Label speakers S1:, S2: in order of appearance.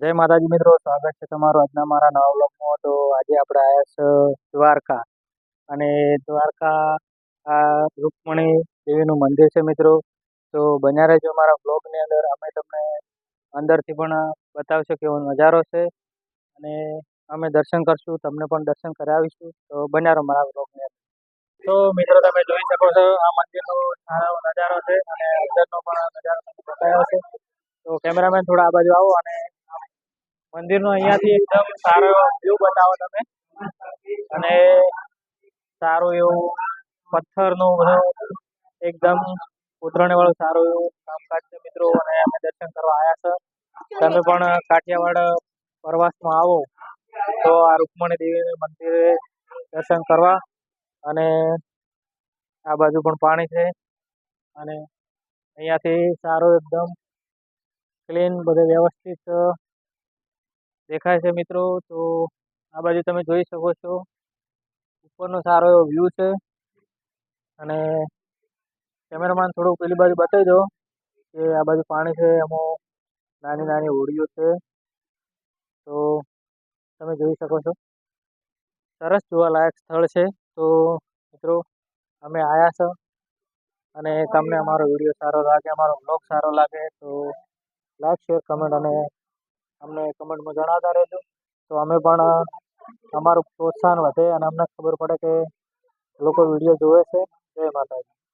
S1: જય માતાજી મિત્રો, સ્વાગત છે તમારું આજના મારા નવા બ્લોગમાં તો આજે આપણે આવ્યા છે દ્વારકા. અને દ્વારકા આ રૂકમણી દેવીનું મંદિર છે મિત્રો. તો બન્યા રહેજો મારા બ્લોગની અંદર. અમે તમને અંદરથી પણ બતાવશું કેવો નજારો છે. અને અમે દર્શન કરશું, તમને પણ દર્શન કરાવીશું. તો બન્યા રહો મારા બ્લોગની અંદર. તો મિત્રો, તમે જોઈ શકો છો આ મંદિરનો સારો નજારો છે અને અંદરનો પણ નજારો તમને બતાવ્યો છે. તો કેમેરામેન થોડા આ બાજુ આવો અને મંદિરનો અહીંયાથી એકદમ સારો એવો વ્યૂ બતાવો તમે. અને સારું એવું પથ્થરનું બધું એકદમ ઉતરણ વાળું સારું એવું કામકાજ છે મિત્રો, અને અમે દર્શન કરવા આવ્યા છે. તમે પણ કાઠિયાવાડ પ્રવાસમાં આવો તો આ રૂકમણી દેવી મંદિરે દર્શન કરવા. અને આ બાજુ પણ પાણી છે. અને અહીંયાથી સારું એકદમ ક્લીન બધે વ્યવસ્થિત દેખાય છે મિત્રો, તો આ બાજુ તમે જોઈ શકો છો. ઉપરનો સારો એવો વ્યૂ છે. અને કેમેરામાન થોડુંક પેલી બાજુ બતાવી દો કે આ બાજુ પાણી છે, એમાં નાની નાની હોડીઓ છે. તો તમે જોઈ શકો છો. સરસ જોવાલાયક સ્થળ છે. તો મિત્રો, અમે આવ્યા છો અને તમને અમારો વીડિયો સારો લાગે, અમારો બ્લોગ સારો લાગે, તો લાઈક શેર કમેન્ટ અને અમને કમેન્ટમાં જણાવતા રહેજો. તો અમે પણ અમારું પ્રોત્સાહન વધે અને અમને ખબર પડે કે લોકો વીડિયો જોવે છે. જય માતાજી.